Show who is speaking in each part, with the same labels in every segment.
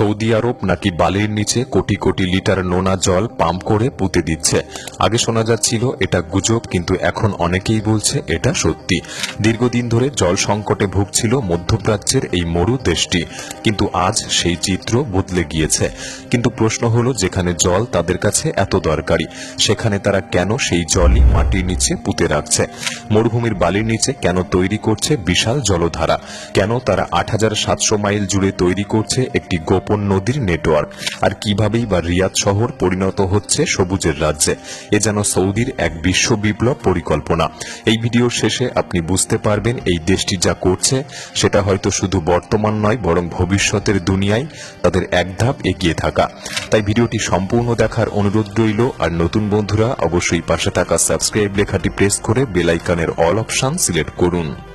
Speaker 1: Saudi আরব নাকি বালির নিচে কোটি কোটি লিটার নোনা জল পাম্প করে পুঁতে দিচ্ছে? আগে শোনা যাচ্ছিল এটা গুজব, কিন্তু এখন অনেকেই বলছে এটা সত্যি। দীর্ঘদিন ধরে জল সংকটে ভুগছিল মধ্যপ্রাচ্যের এই মরু দেশটি, কিন্তু আজ সেই চিত্র বদলে গিয়েছে। কিন্তু প্রশ্ন হলো, যেখানে জল তাদের কাছে এত দরকারি, সেখানে তারা কেন সেই জলই মাটির নিচে পুঁতে রাখছে? মরুভূমির বালির নিচে কেন তৈরি করছে বিশাল জলধারা? কেন তারা আট হাজার সাতশো মাইল জুড়ে তৈরি করছে একটি গোপন নদীর নেটওয়ার্ক? আর কিভাবেই বা রিয়াদ শহর পরিণত হচ্ছে সবুজের রাজ্যে? এ যেন সৌদির এক বিশ্ব বিপ্লব পরিকল্পনা। এই ভিডিওর শেষে আপনি বুঝতে পারবেন এই দেশটি যা করছে, সেটা হয়তো শুধু বর্তমান নয়, বরং ভবিষ্যতের দুনিয়ায় তাদের এক ধাপ এগিয়ে থাকা। তাই ভিডিওটি সম্পূর্ণ দেখার অনুরোধ রইল, আর নতুন বন্ধুরা অবশ্যই পাশে থাকা সাবস্ক্রাইব লেখাটি প্রেস করে বেলাইকানের অল অপশান সিলেক্ট করুন।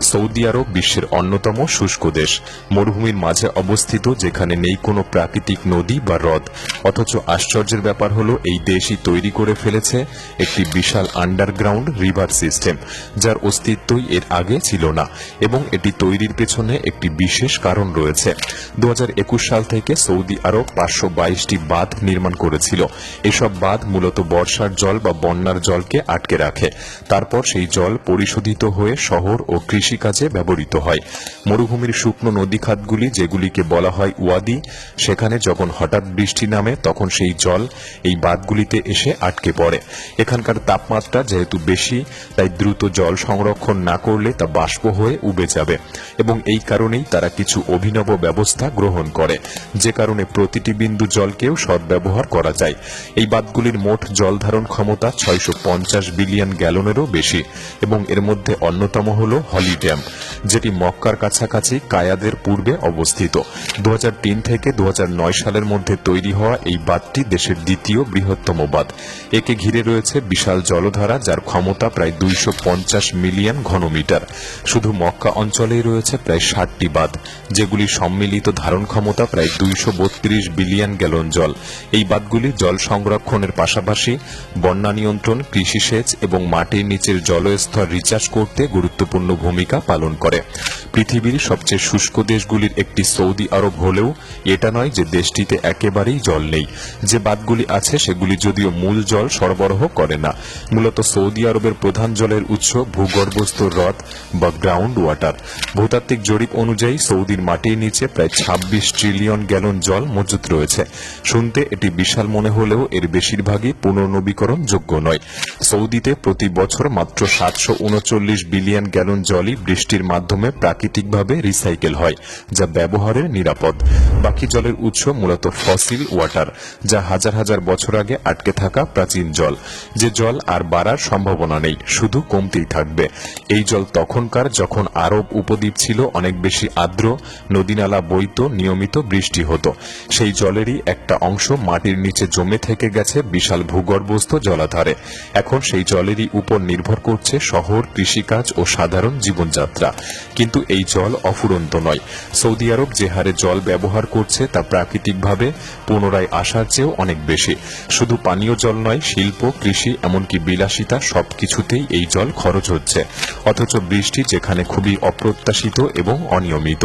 Speaker 1: সৌদি আরব বিশ্বের অন্যতম শুষ্ক দেশ। মরুভূমির মাঝে অবস্থিত, যেখানে নেই কোনো প্রাকৃতিক নদী বা হ্রদ। অথচ আশ্চর্যের ব্যাপার হলো, এই দেশই তৈরি করে ফেলেছে একটি বিশাল আন্ডারগ্রাউন্ড রিভার সিস্টেম যার অস্তিত্বই এর আগে ছিল না, এবং এটি তৈরির পেছনে একটি বিশেষ কারণ রয়েছে। দু হাজার একুশ সাল থেকে সৌদি আরব পাঁচশো বাইশটি বাঁধ নির্মাণ করেছিল। এসব বাঁধ মূলত বর্ষার জল বা বন্যার জলকে আটকে রাখে। তারপর সেই জল পরিশোধিত হয়ে শহর ও কৃষিকাজে ব্যবহৃত হয়। মরুভূমির শুকনো নদী খাতগুলি, যেগুলিকে বলা হয় ওয়াদি, সেখানে যখন হঠাৎ বৃষ্টি নামে, তখন সেই জল এই বাঁধগুলিতে এসে আটকে পড়ে। এখানকার তাপমাত্রা যেহেতু বেশি, তাই দ্রুত জল সংরক্ষণ না করলে তা বাষ্প হয়ে উবে যাবে এবং এই কারণেই তারা কিছু অভিনব ব্যবস্থা গ্রহণ করে। যে কারণে প্রতিটি বিন্দু জলকেও সদ্ব্যবহার করা যায়। এই বাঁধগুলির মোট জল ধারণ ক্ষমতা ছয়শো পঞ্চাশ বিলিয়ন গ্যালনেরও বেশি এবং এর মধ্যে অন্যতম হল হলি ড্যাম, যেটি মক্কার কাছাকাছি কায়াদের পূর্বে অবস্থিত। দু থেকে দু সালের মধ্যে তৈরি হওয়া এই বাঁধটি দেশের দ্বিতীয় বৃহত্তম বাঁধ। একে ঘিরে রয়েছে বিশাল জলধারা, যার ক্ষমতা প্রায় দুইশো পঞ্চাশ মিলিয়ন ঘনমিটার। শুধু মক্কা অঞ্চলেই রয়েছে প্রায় ষাটটি বাঁধ, যেগুলি সম্মিলিত ধারণ ক্ষমতা প্রায় দুইশ বত্রিশ বিলিয়ন গ্যালন জল। এই বাঁধগুলি জল সংরক্ষণের পাশাপাশি বন্যা নিয়ন্ত্রণ, কৃষি সেচ এবং মাটির নিচের জলস্তর রিচার্জ করতে গুরুত্বপূর্ণ ভূমিকা পালন করে। পৃথিবীর সবচেয়ে শুষ্ক দেশগুলির একটি সৌদি আরব হলেও এটা নয় যে দেশটিতে একেবারেই জল নেই। যে বাঁধগুলি আছে, সেগুলি যদিও মূল জল সরবরাহ করে না। মূলত সৌদি আরবের প্রধান জলের উৎস ভূগর্ভস্থ হ্রদ বা গ্রাউন্ড ওয়াটার ভূতাত্ত্বিক জরিপ অনুযায়ী সৌদির মাটির নিচে প্রায় ছাব্বিশ ট্রিলিয়ন গ্যালন জল মজুত রয়েছে। শুনতে এটি বিশাল মনে হলেও এর বেশিরভাগই পুনর্নবীকরণযোগ্য নয়। সৌদিতে প্রতি বছর মাত্র সাতশো উনচল্লিশ বিলিয়ন গ্যালন জলই বৃষ্টির মাধ্যমে প্রাকৃতিকভাবে রিসাইকেল হয়, যা ব্যবহারের নিরাপদ। বাকি জলের উৎস মূলত ফসিল ওয়াটার, যা হাজার হাজার বছর আগে আটকে থাকা প্রাচীন জল। যে জল আর বাড়ার সম্ভাবনা নেই, শুধু কমতেই থাকবে। এই জল তখনকার যখন আরব উপদ্বীপ ছিল অনেক বেশি আর্দ্র, নদীনালা বইত নিয়মিত বৃষ্টি হতো। সেই জলেরই একটা অংশ মাটির নিচে জমে থেকে গেছে বিশাল ভূগর্ভস্থ জলাধারে। এখন সেই জলেরই উপর নির্ভর করছে শহর, কৃষিকাজ ও সাধারণ জীবনযাত্রা। কিন্তু এই জল অফুরন্ত নয়। সৌদি আরব যে হারে জল ব্যবহার করছে তা প্রাকৃতিকভাবে পুনরায় আসার চেয়েও অনেক বেশি। শুধু পানীয় জল নয়, শিল্প, কৃষি, এমনকি বিলাসিতা সবকিছুতেই এই জল খরচ হচ্ছে। অথচ বৃষ্টি যেখানে খুবই অপ্রত্যাশিত এবং অনিয়মিত।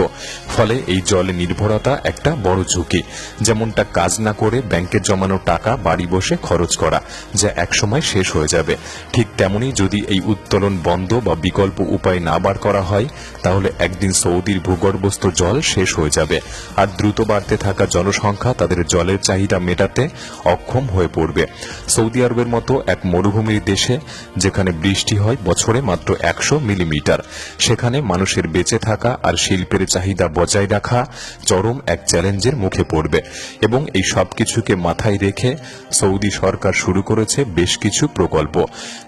Speaker 1: ফলে এই জলে নির্ভরতা একটা বড় ঝুঁকি। যেমনটা কাজ না করে ব্যাংকে জমানো টাকা বাড়ি বসে খরচ করা, যা একসময় শেষ হয়ে যাবে। ঠিক তেমনি যদি এই উত্তোলন বন্ধ বা বিকল্প উপায় না বার করা হয়, তাহলে একদিন সৌদির ভূগর্ভস্থ জল শেষ হয়ে যাবে। আর দ্রুত বাড়তে থাকা জনসংখ্যা তাদের জলের চাহিদা মেটাতে অক্ষম হয়ে পড়বে। সৌদি আরবের মতো এক মরুভূমির দেশে, যেখানে বৃষ্টি হয় বছরে মাত্র একশো মিলিমিটার, সেখানে মানুষের বেঁচে থাকা আর শিল্পের চাহিদা বজায় রাখা চরম এক চ্যালেঞ্জের মুখে পড়বে। এবং এই সব কিছুকে মাথায় রেখে সৌদি সরকার শুরু করেছে বেশ কিছু প্রকল্প,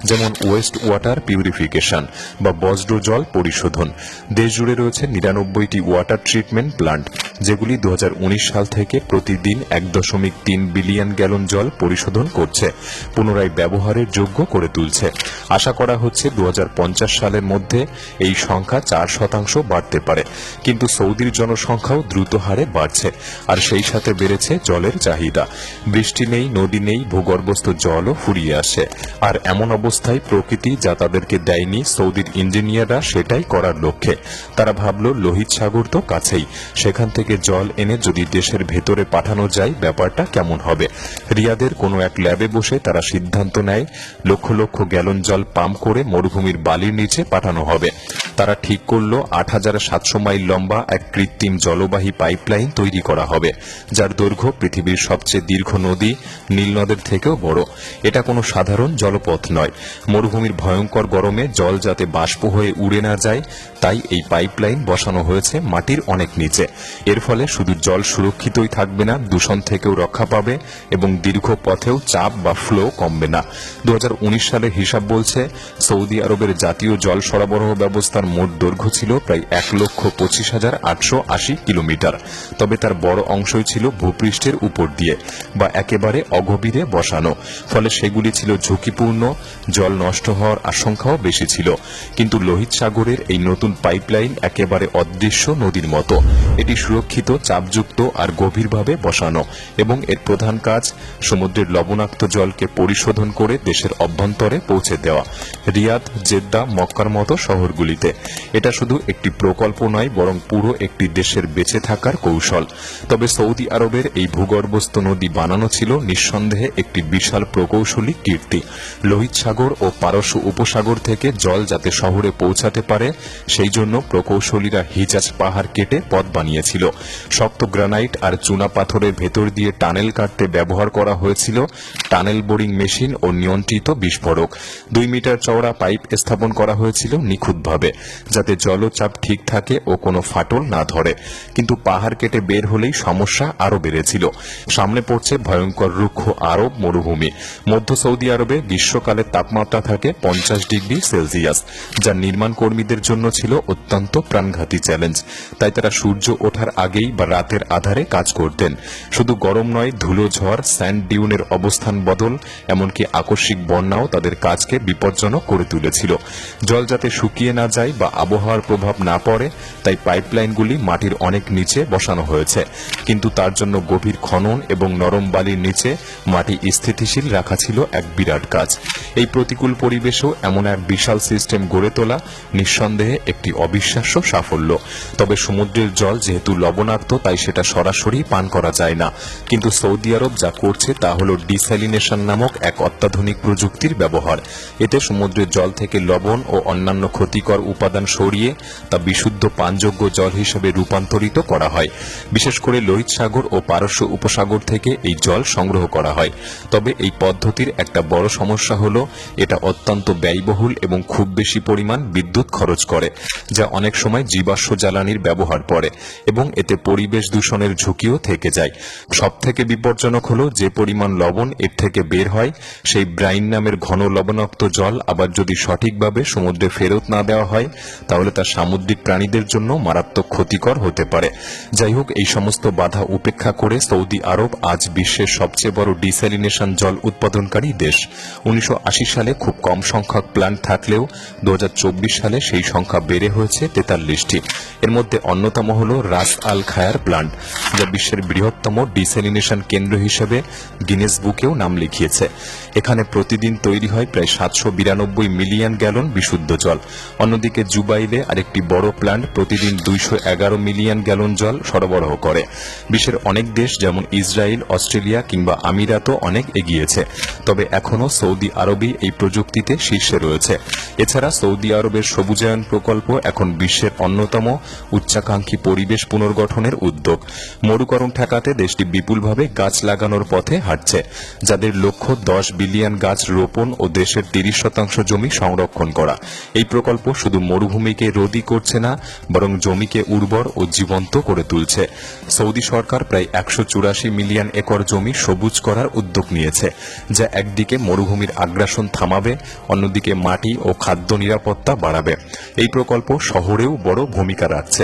Speaker 1: যেমন ওয়েস্ট ওয়াটার পিউরিফিকেশন বা বজ্র জল পরিশোধন। দেশ জুড়ে রয়েছে নিরানব্বইটি ওয়াটার ট্রিটমেন্ট প্লান্ট যেগুলি দুহাজার উনিশ সাল থেকে প্রতিদিন এক দশমিক তিন বিলিয়ন গ্যালন জল পরিশোধন করছে, পুনরায় ব্যবহারের যোগ্য করে তুলছে। আশা করা হচ্ছে দু সালের মধ্যে এই সংখ্যা চার শতাংশ বাড়তে পারে। কিন্তু সৌদির জনসংখ্যাও দ্রুত হারে বাড়ছে, আর সেই সাথে বেড়েছে জলের চাহিদা। বৃষ্টি নেই, নদী নেই, ভূগর্ভস্থ জলও ফুরিয়ে আসে। আর এমন অবস্থায় প্রকৃতি যা তাদেরকে দেয়নি সৌদির ইঞ্জিন ইঞ্জিনিয়াররা সেটাই করার লক্ষ্যে। তারা ভাবল, লোহিত সাগর তো কাছেই। সেখান থেকে জল এনে যদি দেশের ভেতরে পাঠানো যায়, ব্যাপারটা কেমন হবে? রিয়াদের কোনো এক ল্যাবে বসে তারা সিদ্ধান্ত নেয়, লক্ষ লক্ষ গ্যালন জল পাম্প করে মরুভূমির বালির নিচে পাঠানো হবে। তারা ঠিক করল, আট হাজার সাতশো মাইল লম্বা এক কৃত্রিম জলবাহী পাইপলাইন তৈরি করা হবে, যার দৈর্ঘ্য পৃথিবীর সবচেয়ে দীর্ঘ নদী নীল নদের থেকেও বড়। এটা কোনো সাধারণ জলপথ নয়। মরুভূমির ভয়ঙ্কর গরমে জল যাতে বাষ্প হয়ে উড়ে না যায়, তাই এই পাইপলাইন বসানো হয়েছে মাটির অনেক নিচে। এর ফলে শুধু জল সুরক্ষিতই থাকবে না, দূষণ থেকেও রক্ষা পাবে এবং দীর্ঘ পথেও চাপ বা ফ্লো কমবে না। দু হাজার উনিশ সালের হিসাব বলছে, সৌদি আরবের জাতীয় জল সরবরাহ ব্যবস্থার মোট দৈর্ঘ্য ছিল প্রায় এক লক্ষ পঁচিশ হাজার আটশো আশি কিলোমিটার। তবে তার বড় অংশই ছিল ভূপৃষ্ঠের উপর দিয়ে বা একেবারে অগভীরে বসানো। ফলে সেগুলি ছিল ঝুঁকিপূর্ণ, জল নষ্ট হওয়ার আশঙ্কাও বেশি ছিল। কিন্তু লোহিত সাগরের এই নতুন পাইপলাইন একেবারে অদৃশ্য নদীর মতো। এটি সুরক্ষিত, চাপযুক্ত আর গভীরভাবে বসানো এবং এর প্রধান কাজ সমুদ্রের লবণাক্ত জলকে পরিশোধন করে দেশের অভ্যন্তরে পৌঁছে দেওয়া। রিয়াদ, জেদ্দা, মক্কার মতো শহরগুলিতে। এটা শুধু একটি প্রকল্প নয়, বরং পুরো একটি দেশের বেঁচে থাকার কৌশল। তবে সৌদি আরবের এই ভূগর্ভস্থ নদী বানানো ছিল নিঃসন্দেহে একটি বিশাল প্রকৌশলী কীর্তি। লোহিত সাগর ও পারস্য উপসাগর থেকে জল যাতে শহরে পৌঁছাতে পারে, সেই জন্য প্রকৌশলীরা হিজাজ পাহাড় কেটে পথ বানিয়েছিল। শক্ত গ্রানাইট আর চুনা পাথরের ভেতর দিয়ে টানেল কাটতে ব্যবহার করা হয়েছিল, টানেল বোরিং মেশিন ও নিয়ন্ত্রিত বিস্ফোরক। দুই মিটার চওড়া পাইপ স্থাপন করা হয়েছিল নিখুঁতভাবে। যাতে জলচাপ ঠিক থাকে ও কোনো ফাটল না ধরে। কিন্তু পাহাড় কেটে বের হলেই সমস্যা আরও বেড়েছিল। সামনে পড়ছে ভয়ঙ্কর রুক্ষ আরব মরুভূমি। মধ্য সৌদি আরবে গ্রীষ্মকালের তাপমাত্রা থাকে পঞ্চাশ ডিগ্রি সেলসিয়াস, যা নির্মাণ কর্মীদের জন্য ছিল অত্যন্ত প্রাণঘাতী চ্যালেঞ্জ। তাই তারা সূর্য ওঠার আগেই বা রাতের আধারে কাজ করতেন। শুধু গরম নয়, ধুলো, ঝড়, স্যান্ড ডিউনের অবস্থান বদল, এমনকি আকস্মিক বন্যাও তাদের কাজকে বিপজ্জনক করে তুলেছিল। জল যাতে শুকিয়ে না যায় বা আবহাওয়ার প্রভাব না পড়ে, তাই পাইপলাইনগুলি মাটির অনেক নিচে বসানো হয়েছে। কিন্তু তার জন্য গভীর খনন এবং নরম বালির নিচে মাটি স্থিতিশীল রাখা ছিল এক বিরাট কাজ। এই প্রতিকূল পরিবেশেও এমন এক বিশাল সিস্টেম গড়ে তোলা নিঃসন্দেহে একটি অবিশ্বাস্য সাফল্য। তবে সমুদ্রের জল যেহেতু লবণাক্ত, তাই সেটা সরাসরি পান করা যায় না। কিন্তু সৌদি আরব যা করছে, তা হল ডিস্যালিনেশন নামক এক অত্যাধুনিক প্রযুক্তির ব্যবহার। এতে সমুদ্রের জল থেকে লবণ ও অন্যান্য ক্ষতিকর উপাদান সরিয়ে তা বিশুদ্ধ পানযোগ্য জল হিসেবে রূপান্তরিত করা হয়। বিশেষ করে লোহিত সাগর ও পারস্য উপসাগর থেকে এই জল সংগ্রহ করা হয়। তবে এই পদ্ধতির একটা বড় সমস্যা হল, এটা অত্যন্ত ব্যয়বহুল এবং খুব বেশি পরিমাণ বিদ্যুৎ খরচ করে, যা অনেক সময় জীবাশ্ম জ্বালানির ব্যবহার পড়ে এবং এতে পরিবেশ দূষণের ঝুঁকিও থেকে যায়। সব থেকে বিপজ্জনক হল, যে পরিমাণ লবণ এর থেকে বের হয়, সেই ব্রাইন নামের ঘন লবণাক্ত জল আবার যদি সঠিকভাবে সমুদ্রে ফেরত না দেওয়া হয় তাহলে তা সামুদ্রিক প্রাণীদের জন্য মারাত্মক ক্ষতিকর হতে পারে। যাই হোক, এই সমস্ত বাধা উপেক্ষা করে সৌদি আরব আজ বিশ্বের সবচেয়ে বড় ডিস্যালিনেশন জল উৎপাদনকারী দেশ। উনিশশো আশি সালে খুব কম সংখ্যক প্ল্যান্ট থাকলেও দুহাজার চব্বিশ সালে সেই সংখ্যা বেড়ে হয়েছে তেতাল্লিশটি। এর মধ্যে অন্যতম হল রাস আল খায়ার প্ল্যান্ট, যা বিশ্বের বৃহত্তম ডিস্যালিনেশন কেন্দ্র হিসেবে গিনেস বুকেও নাম লিখিয়েছে। এখানে প্রতিদিন তৈরি হয় প্রায় সাতশো বিরানব্বই মিলিয়ন গ্যালন বিশুদ্ধ জল। অন্যদিকে জুবাইলে আরেকটি বড় প্ল্যান্ট প্রতিদিন দুইশো এগারো মিলিয়ন গ্যালন জল সরবরাহ করে। বিশ্বের অনেক দেশ যেমন ইসরায়েল অস্ট্রেলিয়া কিংবা আমিরাতও অনেক এগিয়েছে। তবে এখনও সৌদি আরবই এই প্রযুক্তিতে শীর্ষে রয়েছে। এছাড়া সৌদি আরবের সবুজায়ন প্রকল্প এখন বিশ্বের অন্যতম উচ্চাকাঙ্ক্ষী পরিবেশ পুনর্গঠনের উদ্যোগ। মরুকরণ ঠেকাতে দেশটি বিপুলভাবে গাছ লাগানোর পথে হাঁটছে, যাদের লক্ষ্য দশ বিলিয়ন গাছ রোপণ ও দেশের তিরিশ শতাংশ জমি সংরক্ষণ করা। এই প্রকল্প শুধু মরুভূমিকে রোধী করছে না, বরং জমিকে উর্বর ও জীবন্ত করে তুলছে। সৌদি সরকার প্রায় একশো চুরাশি মিলিয়ন একর জমি সবুজ করার উদ্যোগ নিয়েছে, যা একদিকে মরুভূমির আগ্রাসন থামাবে, অন্যদিকে মাটি ও খাদ্য নিরাপত্তা বাড়াবে। এই প্রকল্প শহরেও বড় ভূমিকা রাখছে।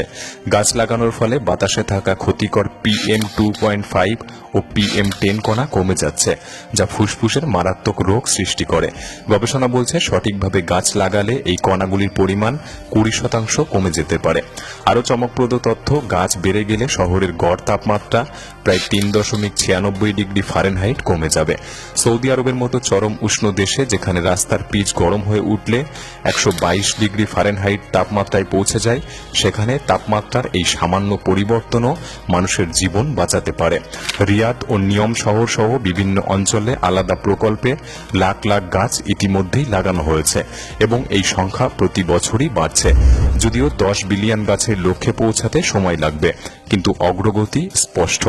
Speaker 1: গাছ লাগানোর ফলে বাতাসে থাকা ক্ষতিকর পিএম টু পয়েন্ট ফাইভ ও পিএম টেন কণা কমে যাচ্ছে, যা ফুসফুসের মারাত্মক রোগ সৃষ্টি করে। গবেষণা বলছে সঠিকভাবে গাছ লাগালে এই কণাগুলির পরিমাণ কুড়ি শতাংশ কমে যেতে পারে। আরও চমকপ্রদ তথ্য, গাছ বেড়ে গেলে শহরের গড় তাপমাত্রা প্রায় তিন দশমিক ছিয়ানব্বই ডিগ্রি ফারেনহাইট কমে যাবে। সৌদি আরবের মতো চরম উষ্ণ দেশে যেখানে রাস্তার পিচ গরম হয়ে উঠলে একশো বাইশ ডিগ্রি ফারেনহাইট তাপমাত্রায় পৌঁছে যায়, সেখানে তাপমাত্রার এই সামান্য পরিবর্তনও মানুষের জীবন বাঁচাতে পারে। রিয়াদ ও নিয়ম শহর সহ বিভিন্ন অঞ্চলে আলাদা প্রকল্পে লাখ লাখ গাছ ইতিমধ্যেই লাগানো হয়েছে এবং এই সংখ্যা প্রতি বছরই বাড়ছে। যদিও দশ বিলিয়ন গাছের লক্ষ্যে পৌঁছাতে সময় লাগবে। কিন্তু অগ্রগতি স্পষ্ট।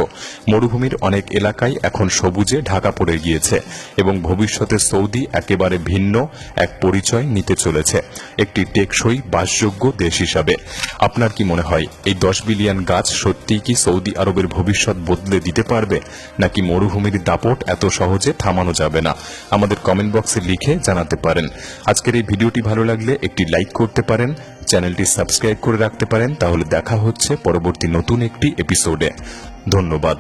Speaker 1: মরুভূমির অনেক এলাকায় এখন সবুজে ঢাকা পড়ে গিয়েছে এবং ভবিষ্যতে সৌদি একেবারে ভিন্ন এক পরিচয় নিতে চলেছে। একটি টেকসই বাসযোগ্য দেশ হিসাবে। আপনার কি মনে হয়, এই দশ বিলিয়ন গাছ সত্যিই কি সৌদি আরবের ভবিষ্যৎ বদলে দিতে পারবে? নাকি মরুভূমির দাপট এত সহজে থামানো যাবে না? আমাদের কমেন্ট বক্সে লিখে জানাতে পারেন। আজকের এই ভিডিওটি ভালো লাগলে একটি লাইক করতে পারেন। চ্যানেলটি সাবস্ক্রাইব করে রাখতে পারেন তাহলে দেখা হচ্ছে পরবর্তী নতুন একটি এপিসোডে। ধন্যবাদ।